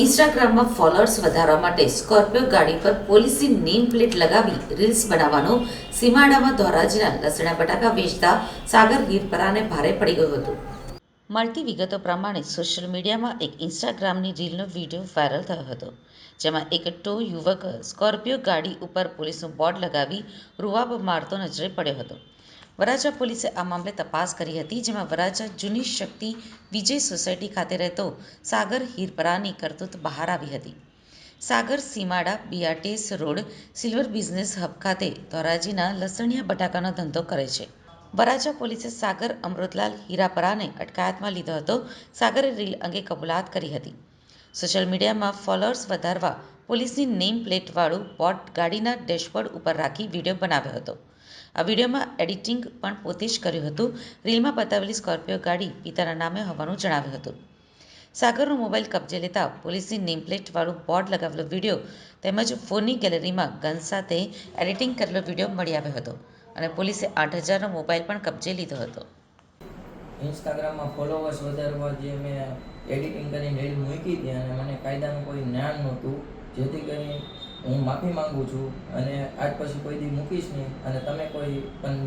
ઇન્સ્ટાગ્રામમાં ફોલોઅર્સ વધારવા માટે સ્કોર્પિયો ગાડી પર પોલીસની નેમ પ્લેટ લગાવી રીલ્સ બનાવવાનો સીમાડામાં ધોરાજીના લસણા બટાકા વેચતા સાગર હીરપરાને ભારે પડી ગયું હતું. મળતી વિગતો પ્રમાણે સોશિયલ મીડિયામાં એક ઇન્સ્ટાગ્રામની રીલનો વીડિયો વાયરલ થયો હતો, જેમાં એક ટો યુવક સ્કોર્પિયો ગાડી ઉપર પોલીસનું બોર્ડ લગાવી રૂવાબ મારતો નજરે પડ્યો હતો. વરાછા પોલીસે આ મામલે તપાસ કરી હતી, જેમાં વરાછા જૂની શક્તિ વિજય સોસાયટી ખાતે રહેતો સાગર હીરપરાની કરતૂત બહાર આવી હતી. Sagar Simada BRTS road, silver business hub ખાતે ધોરાજીના લસણિયા બટાકાનો ધંધો કરે છે. વરાછા પોલીસે સાગર અમૃતલાલ હીરાપરાને અટકાયતમાં લીધો હતો. સાગરે રીલ અંગે કબૂલાત કરી હતી. સોશિયલ મીડિયામાં ફોલોઅર્સ વધારવા પોલીસની નેમ પ્લેટવાળું બોર્ડ ગાડીના ડેશબોર્ડ ઉપર રાખી વીડિયો બનાવ્યો હતો. આ વિડીયોમાં એડિટિંગ પણ પોતે જ કર્યું હતું. રીલમાં બતાવેલી સ્કોર્પિયો ગાડી પિતાના નામે હોવાનું જણાવ્યું હતું. સાગરનો મોબાઈલ કબજે લેતા પોલીસની નેમ પ્લેટવાળું બોર્ડ લગાવેલો વીડિયો તેમજ ફોનની ગેલેરીમાં ગન સાથે એડિટિંગ કરેલો વીડિયો મળી આવ્યો હતો અને પોલીસે આઠ હજારનો મોબાઈલ પણ કબજે લીધો હતો. ઇન્સ્ટાગ્રામમાં ફોલોવર્સ વધારવા જે મેં એડિટિંગ કરીને રીલ મૂકી હતી અને મને કાયદાનું કોઈ જ્ઞાન નહોતું. જેથી કરી હું માફી માંગુ છું અને આજ પછી કોઈ દી મૂકીશ નહીં અને તમે કોઈ પણ